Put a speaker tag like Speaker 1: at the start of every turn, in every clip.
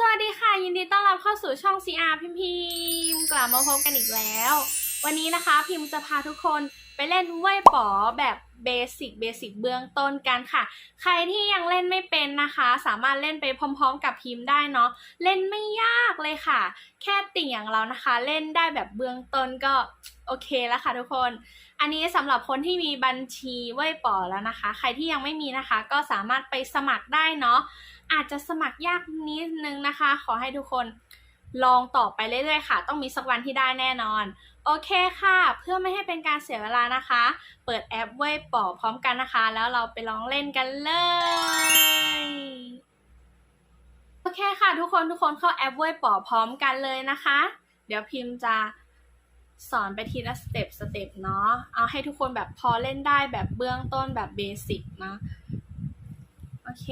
Speaker 1: สวัสดีค่ะ ยินดีต้อนรับเข้าสู่ช่อง CR พิมพิมพ์กลับมาพบกันอีกแล้ว วันนี้นะคะพิมพ์จะพาทุกคนไปเล่นเว่ยป๋อแบบเบสิกเบสิกเบื้องต้นกันค่ะ ใครที่ยังเล่นไม่เป็นนะคะ สามารถเล่นไปพร้อม ๆ กับพิมพ์ได้เนาะเล่นไม่ยากเลยค่ะ แค่ติ่งอย่างเรานะคะ เล่นได้แบบเบื้องต้นก็โอเคแล้วค่ะทุกคน อันนี้สำหรับคนที่มีบัญชีเว่ยป๋อแล้วนะคะ ใครที่ยังไม่มีนะคะ ก็สามารถไปสมัครได้เนาะ อาจจะสมัครยากนิดนึงนะคะ ขอให้ทุกคนลองต่อไปเรื่อยๆค่ะ ต้องมีสักวันที่ได้แน่นอน โอเคค่ะ เพื่อไม่ให้เป็นการเสียเวลานะคะ เปิดแอปเว่ยป๋อพร้อมกันนะคะ แล้วเราไปลองเล่นกันเลย โอเคค่ะ ทุกคนทุกคนเข้าแอปเว่ยป๋อพร้อมกันเลยนะคะ เดี๋ยวพิมพ์จะสอนไปทีละสเต็ปสเต็ปเนาะ เอาให้ทุกคนแบบพอเล่นได้แบบเบื้องต้นแบบเบสิกนะ โอเค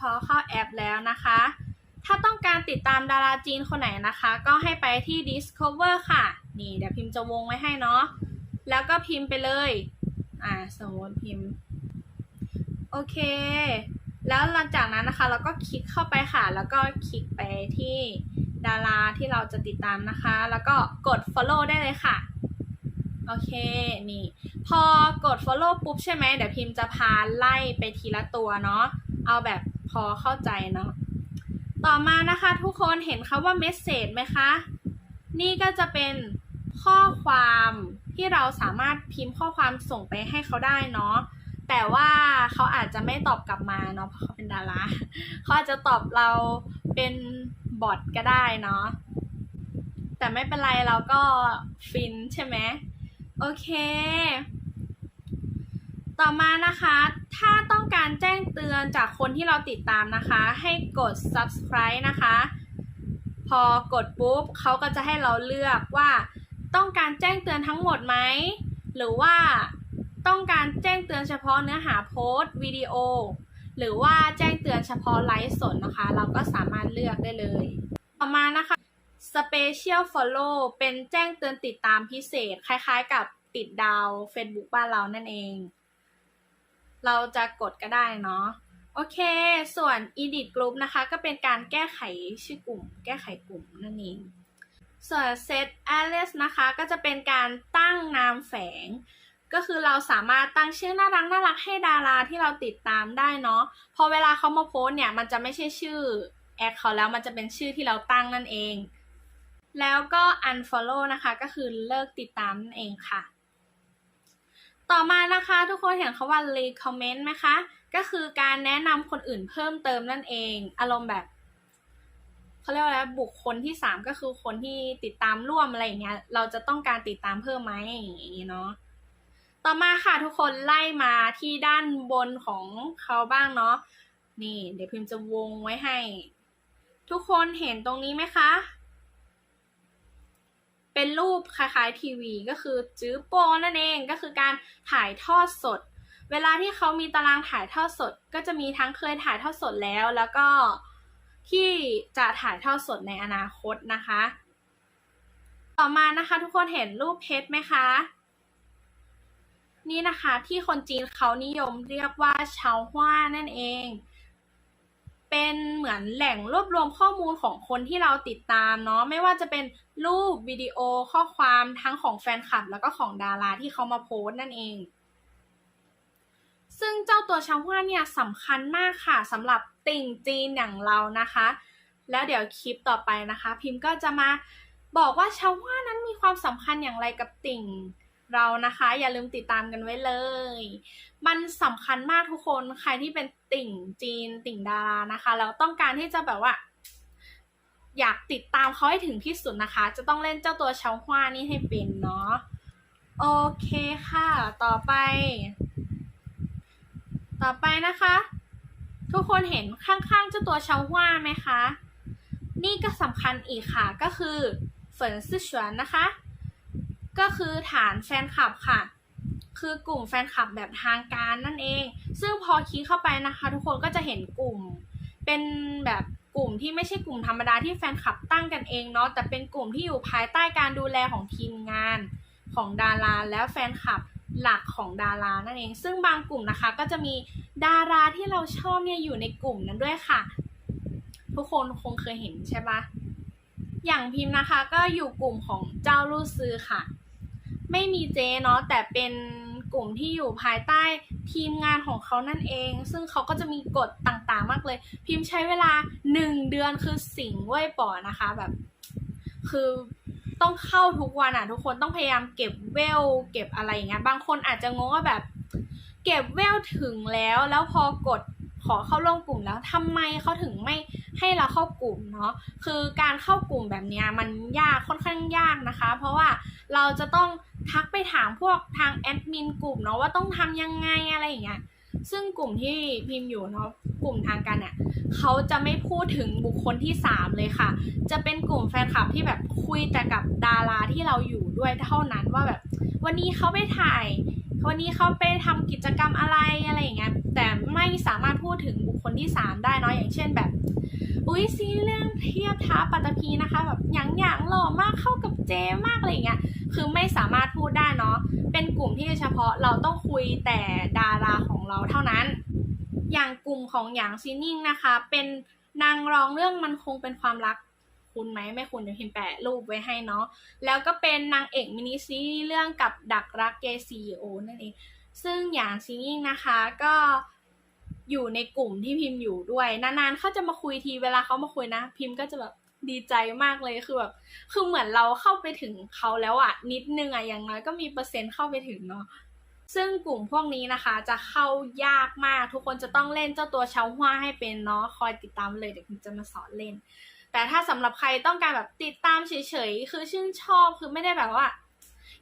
Speaker 1: พอเข้าแอปแล้วนะคะ ถ้าต้องการติดตามดาราจีนคนไหนนะคะ ก็ให้ไปที่ Discover ค่ะ นี่เดี๋ยวพิมพ์จะวงไว้ให้เนาะ แล้วก็พิมพ์ไปเลย อ่าสมมติพิมพ์ โอเค แล้วหลังจากนั้นนะคะ เราก็คลิกเข้าไปค่ะ แล้วก็คลิกไปที่ดาราที่เราจะติดตามนะคะ แล้วก็กด follow ได้เลยค่ะ โอเค นี่ พอกด follow ปุ๊บใช่ไหม เดี๋ยวพิมพ์จะพาไล่ไปทีละตัวเนาะ เอาแบบพอเข้าใจเนาะต่อมานะคะทุกคนเห็นคาว่า message ไหมคะ นี่ก็จะเป็นข้อความที่เราสามารถพิมพ์ข้อความส่งไปให้เขาได้เนาะแต่ว่าเขาอาจจะไม่ตอบกลับมาเนาะเพราะเขาเป็นดาราเขาอาจจะตอบเราเป็นบอทก็ได้เนาะแต่ไม่เป็นไรเราก็ฟินใช่ไหมโอเค ต่อมานะคะ ถ้าต้องการแจ้งเตือนจากคนที่เราติดตามนะคะ ให้กด subscribe นะคะ พอกดปุ๊บเขาก็จะให้เราเลือกว่า ต้องการแจ้งเตือนทั้งหมดไหม หรือว่าต้องการแจ้งเตือนเฉพาะเนื้อหาโพสต์วิดีโอ หรือว่าแจ้งเตือนเฉพาะไลฟ์สดนะคะ เราก็สามารถเลือกได้เลย ต่อมานะคะ Special Follow เป็นแจ้งเตือนติดตามพิเศษ คล้ายๆ กับติดดาว Facebook บ้านเรานั่นเอง เราจะกดก็ได้เนาะโอเค ส่วน Edit Group นะคะก็เป็นการแก้ไขชื่อกลุ่ม แก้ไขกลุ่มนั่นเองส่วน Set Alias นะคะก็จะเป็นการตั้งนามแฝง ก็คือเราสามารถตั้งชื่อน่ารักน่ารักให้ดาราที่เราติดตามได้เนาะพอเวลาเขามาโพสเนี่ยมันจะไม่ใช่ชื่อแอดเขาแล้วมันจะเป็นชื่อที่เราตั้งนั่นเอง แล้วก็ unfollow นะคะก็คือเลิกติดตามนั่นเองค่ะ ต่อมานะคะทุกคนเห็นคาว่า recommend ไหมคะ ก็คือการแนะนำคนอื่นเพิ่มเติมนั่นเอง อารมณ์แบบเขาเรียกว่าอะไรบุคคลที่สามก็คือคนที่ติดตามร่วมอะไรอย่างเงี้ย เราจะต้องการติดตามเพิ่มไหมอย่างงี้เนาะต่อมาค่ะทุกคนไล่มาที่ด้านบนของเขาบ้างเนาะนี่ เดี๋ยวพิมพ์จะวงไว้ให้ ทุกคนเห็นตรงนี้ไหมคะ เป็นรูปคล้ายๆทีวี ก็คือจื้อโปนั่นเองก็คือการถ่ายทอดสด เวลาที่เขามีตารางถ่ายทอดสด ก็จะมีทั้งเคยถ่ายทอดสดแล้ว แล้วก็ที่จะถ่ายทอดสดในอนาคตนะคะ ต่อมานะคะทุกคนเห็นรูปเพชรไหมคะนี่นะคะที่คนจีนเขานิยมเรียกว่าเฉาฮว่านั่นเอง เป็นเหมือนแหล่งรวบรวมข้อมูลของคนที่เราติดตามเนาะไม่ว่าจะเป็นรูปวิดีโอข้อความทั้งของแฟนคลับ แล้วก็ของดาราที่เขามาโพสต์นั่นเอง ซึ่งเจ้าตัวชาวฮว่าเนี่ยสำคัญมากค่ะสำหรับติ่งจีนอย่างเรานะคะ แล้วเดี๋ยวคลิปต่อไปนะคะ พิมพ์ก็จะมาบอกว่าชาวฮว่านั้นมีความสำคัญอย่างไรกับติ่ง เรานะคะ อย่าลืมติดตามกันไว้เลย มันสำคัญมากทุกคนใครที่เป็นติ่งจีนติ่งดารานะคะ แล้วต้องการที่จะแบบว่า อยากติดตามเขาให้ถึงที่สุดนะคะ จะต้องเล่นเจ้าตัวเชาฮวานี่ให้เป็นเนาะโอเคค่ะ ต่อไป ต่อไปนะคะ ทุกคนเห็นข้างๆเจ้าตัวเชาฮวาไหมคะ นี่ก็สำคัญอีกค่ะก็คือเฟินซื่อฉวนนะคะ ก็คือฐานแฟนคลับค่ะ คือกลุ่มแฟนคลับแบบทางการนั่นเอง ซึ่งพอคลิกเข้าไปนะคะ ทุกคนก็จะเห็นกลุ่ม เป็นแบบกลุ่มที่ไม่ใช่กลุ่มธรรมดาที่แฟนคลับตั้งกันเองเนาะ แต่เป็นกลุ่มที่อยู่ภายใต้การดูแลของทีมงานของดาราและแฟนคลับหลักของดารานั่นเอง ซึ่งบางกลุ่มนะคะก็จะมีดาราที่เราชอบเนี่ยอยู่ในกลุ่มนั้นด้วยค่ะ ทุทุกคนคงเคยเห็นใช่ปะอย่างพิมพ์นะคะก็อยู่กลุ่มของเจ้าลู่ซื้อค่ะ ไม่มีเจเนาะแต่เป็นกลุ่มที่อยู่ภายใต้ทีมงานของเขานั่นเอง ซึ่งเขาก็จะมีกฎต่างๆมากเลย พิมพ์ใช้เวลาหนึ่งเดือนคือสิงเว้ยป่อนะคะแบบ คือต้องเข้าทุกวันอะทุกคนต้องพยายามเก็บเวลเก็บอะไรอย่างเงี้ยบางคนอาจจะงงว่าแบบ เก็บเวลถึงแล้วแล้วพอกด ขอเข้าร่วมกลุ่มแล้วทำไมเขาถึงไม่ให้เราเข้ากลุ่มเนาะคือการเข้ากลุ่มแบบนี้มันยากค่อนข้างยากนะคะ เพราะว่าเราจะต้องทักไปถามพวกทางแอดมินกลุ่มเนาะว่าต้องทำยังไงอะไรอย่างเงี้ยซึ่งกลุ่มที่พิมพ์อยู่เนาะกลุ่มทางการเนี่ยเขาจะไม่พูดถึงบุคคลที่ 3 เลยค่ะ จะเป็นกลุ่มแฟนคลับที่แบบคุยแต่กับดาราที่เราอยู่ด้วยเท่านั้นว่าแบบ วันนี้เขาไปถ่าย วันนี้เขาไปทำกิจกรรมอะไรอะไรอย่างเงี้ยแต่ไม่สามารถพูดถึงบุคคลที่ 3 ได้เนาะอย่างเช่นแบบ อุ้ยซีเรื่องเทียบท้าปัตตภีนะคะแบบหยางหยางหล่อมากเข้ากับเจมากอะไรอย่างเงี้ยคือไม่สามารถพูดได้เนาะเป็นกลุ่มที่เฉพาะเราต้องคุยแต่ดาราของเราเท่านั้น อย่างกลุ่มของหยางซีนิ่งนะคะ เป็นนางร้องเรื่องมันคงเป็นความรัก คุณไหมไม่คุณเดี๋ยวพิมพ์แปะรูปไว้ให้เนาะแล้วก็เป็นนางเอกมินิซีรีส์เรื่องกับดักรักเกซีโอนั่นเองซึ่งอย่างซิง i ิ g นะคะก็อยู่ในกลุ่มที่พิมพ์อยู่ด้วยนานๆเขาจะมาคุยทีเวลาเขามาคุยนะ พิมพ์ก็จะแบบดีใจมากเลยคือแบบคือเหมือนเราเข้าไปถึงเขาแล้วอะนิดนึงอะอย่างน้อยก็มีเปอร์เซ็นต์เข้าไปถึงเนาะซึ่งกลุ่มพวกนี้นะคะจะเข้ายากมากทุกคนจะต้องเล่นเจ้าตัวเชาฮวาให้เป็นเนาะคอยติดตามเลยเดี๋ยวพิมจะมาสอนเล่น แต่ถ้าสำหรับใครต้องการแบบติดตามเฉยๆ คือชื่นชอบคือไม่ได้แบบว่า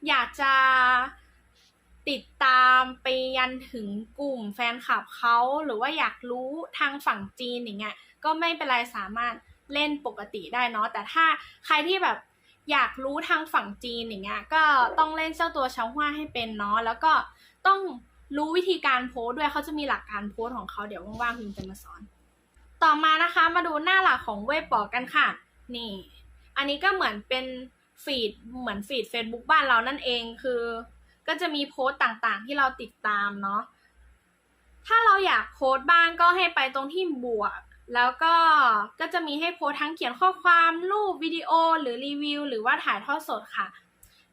Speaker 1: อยากจะติดตามไปยันถึงกลุ่มแฟนคลับเขาหรือว่าอยากรู้ทางฝั่งจีนอย่างเงี้ยก็ไม่เป็นไรสามารถเล่นปกติได้เนาะแต่ถ้าใครที่แบบอยากรู้ทางฝั่งจีนอย่างเงี้ยก็ต้องเล่นเจ้าตัวชาฮวาให้เป็นเนาะแล้วก็ต้องรู้วิธีการโพสด้วยเขาจะมีหลักการโพสของเขาเดี๋ยวว่างๆพิมจะมาสอน ต่อมานะคะมาดูหน้าหลักของเว็บปอกันค่ะ นี่ อันนี้ก็เหมือนเป็นฟีดเหมือนฟีด Facebook บ้านเรานั่นเองคือ ก็จะมีโพสต์ต่างๆ ที่เราติดตามเนาะถ้าเราอยากโพสต์บ้างก็ให้ไปตรงที่บวก แล้วก็ก็จะมีให้โพสต์ทั้งเขียนข้อความรูปวิดีโอหรือรีวิวหรือว่าถ่ายทอดสดค่ะ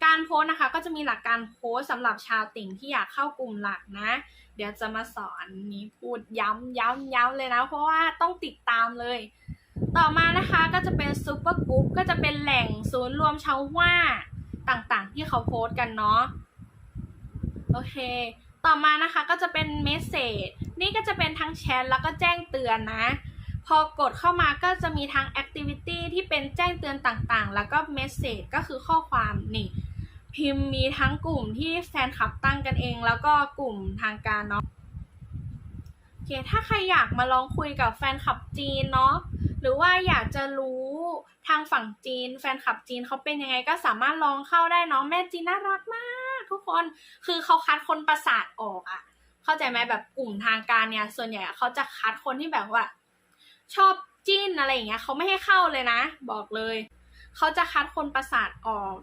Speaker 1: การโพสนะคะก็จะมีหลักการโพสสำหรับชาวติ่งที่อยากเข้ากลุ่มหลักนะ เดี๋ยวจะมาสอนนี้พูดย้ำย้ำย้ำเลยนะ เพราะว่าต้องติดตามเลย ต่อมานะคะก็จะเป็นซูเปอร์กรุ๊ปก็จะเป็นแหล่งศูนย์รวมชาวว่าต่างๆ ที่เขาโพสกันเนาะโอเค ต่อมานะคะก็จะเป็นเมสเซจนี่ก็จะเป็นทั้งแชทแล้วก็แจ้งเตือนนะ พอกดเข้ามาก็จะมีทั้งแอคทิวิตี้ที่เป็นแจ้งเตือนต่างๆ แล้วก็เมสเซจก็คือข้อความนี่ พิมพ์มีทั้งกลุ่มที่แฟนคลับตั้งกันเอง แล้วก็กลุ่มทางการเนาะโอเคถ้าใครอยากมาลองคุยกับแฟนคลับจีนเนาะหรือว่าอยากจะรู้ทางฝั่งจีน แฟนคลับจีนเขาเป็นยังไงก็สามารถลองเข้าได้เนาะแม่จีนน่ารักมาก ทุกคนคือเขาคัดคนประสาทออกอะเข้าใจไหมแบบกลุ่มทางการเนี่ย ส่วนใหญ่เขาจะคัดคนที่แบบว่า ชอบจีนอะไรอย่างเงี้ยเขาไม่ให้เข้าเลยนะ บอกเลย เขาจะคัดคนประสาทออก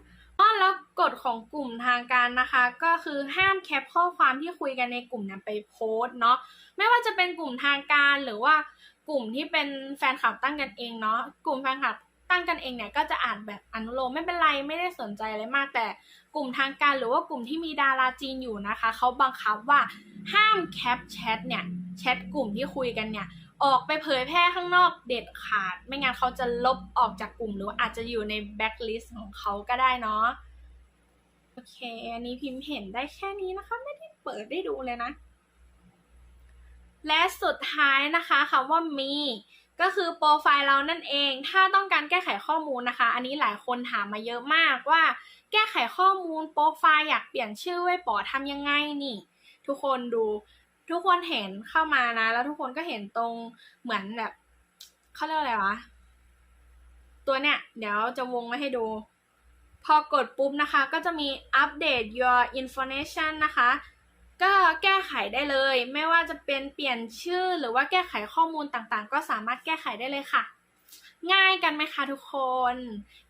Speaker 1: อ๋อแล้วกฎของกลุ่มทางการนะคะ ก็คือห้ามแคปข้อความที่คุยกันในกลุ่มนั้นไปโพสเนาะไม่ว่าจะเป็นกลุ่มทางการหรือว่ากลุ่มที่เป็นแฟนคลับตั้งกันเองเนาะกลุ่มแฟนคลับตั้งกันเองเนี่ยก็จะอ่านแบบอนุโลมไม่เป็นไรไม่ได้สนใจอะไรมาก แต่กลุ่มทางการหรือว่ากลุ่มที่มีดาราจีนอยู่นะคะเขาบังคับว่าห้ามแคปแชทเนี่ยแชทกลุ่มที่คุยกันเนี่ย ออกไปเผยแพร่ข้างนอกเด็ดขาด ไม่งั้นเขาจะลบออกจากกลุ่มหรืออาจจะอยู่ในแบ็คลิสต์ของเขาก็ได้เนาะโอเค อันนี้พิมพ์เห็นได้แค่นี้นะคะ ไม่ได้เปิดได้ดูเลยนะ และสุดท้ายนะคะคำว่ามีก็คือโปรไฟล์เรานั่นเอง ถ้าต้องการแก้ไขข้อมูลนะคะ อันนี้หลายคนถามมาเยอะมากว่า แก้ไขข้อมูลโปรไฟล์อยากเปลี่ยนชื่อไว้ปอทำยังไงนี่ ทุกคนดู ทุกคนเห็นเข้ามานะ แล้วทุกคนก็เห็นตรงเหมือนแบบเขาเรียกว่าอะไรวะ ตัวเนี้ยเดี๋ยวจะวงไว้ให้ดู พอกดปุ๊บนะคะ ก็จะมี update your information นะคะ ก็แก้ไขได้เลย ไม่ว่าจะเป็นเปลี่ยนชื่อหรือว่าแก้ไขข้อมูลต่างๆ ก็สามารถแก้ไขได้เลยค่ะ ง่ายกันไหมคะทุกคน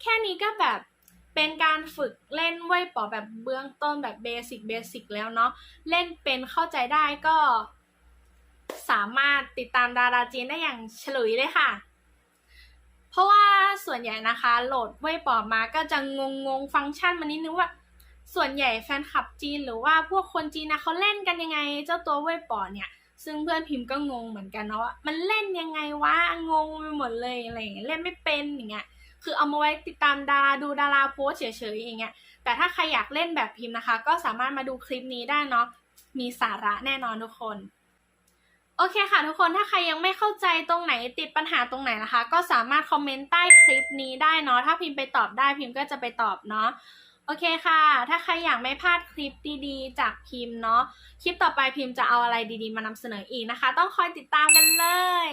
Speaker 1: แค่นี้ก็แบบ เป็นการฝึกเล่นไว้ปอแบบเบื้องต้นแบบเบสิกเบสิกแล้วเนาะเล่นเป็นเข้าใจได้ก็สามารถติดตามดาราจีนได้อย่างเฉลุยเลยค่ะ เพราะว่าส่วนใหญ่นะคะโหลดเว่ยปอมาก็จะงงงๆฟังก์ชันมันนิดนึงว่า ส่วนใหญ่แฟนคลับจีนหรือว่าพวกคนจีนนะเขาเล่นกันยังไง เจ้าตัวเว่ยปอเนี่ยซึ่งเพื่อนพิมพ์ก็งงเหมือนกันเนาะว่ามันเล่นยังไงวะงงไปหมดเลยอะไรอย่างเงี้ยเล่นไม่เป็นอย่างเงี้ย คือเอามาไว้ติดตามดาราดูดาราโพสเฉยๆอย่างเงี้ยแต่ถ้าใครอยากเล่นแบบพิมพ์นะคะ ก็สามารถมาดูคลิปนี้ได้เนาะมีสาระแน่นอนทุกคน โอเคค่ะทุกคนถ้าใครยังไม่เข้าใจตรงไหนติดปัญหาตรงไหนนะคะ ก็สามารถคอมเมนต์ใต้คลิปนี้ได้เนาะถ้าพิมพ์ไปตอบได้พิมพ์ก็จะไปตอบเนาะ โอเคค่ะ ถ้าใครอยากไม่พลาดคลิปดีๆ จากพิมพ์เนาะ คลิปต่อไปพิมพ์จะเอาอะไรดีๆ มานำเสนออีกนะคะ ต้องคอยติดตามกันเลย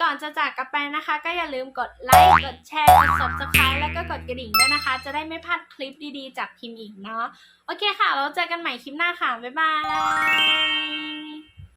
Speaker 1: ก่อนจะจากกันไปนะคะ ก็อย่าลืมกดไลค์ กดแชร์ กด subscribe แล้วก็กดกระดิ่งด้วยนะคะ จะได้ไม่พลาดคลิปดีๆ จากพิมพ์อีกเนาะ โอเคค่ะ เราเจอกันใหม่คลิปหน้าค่ะ บ๊ายบาย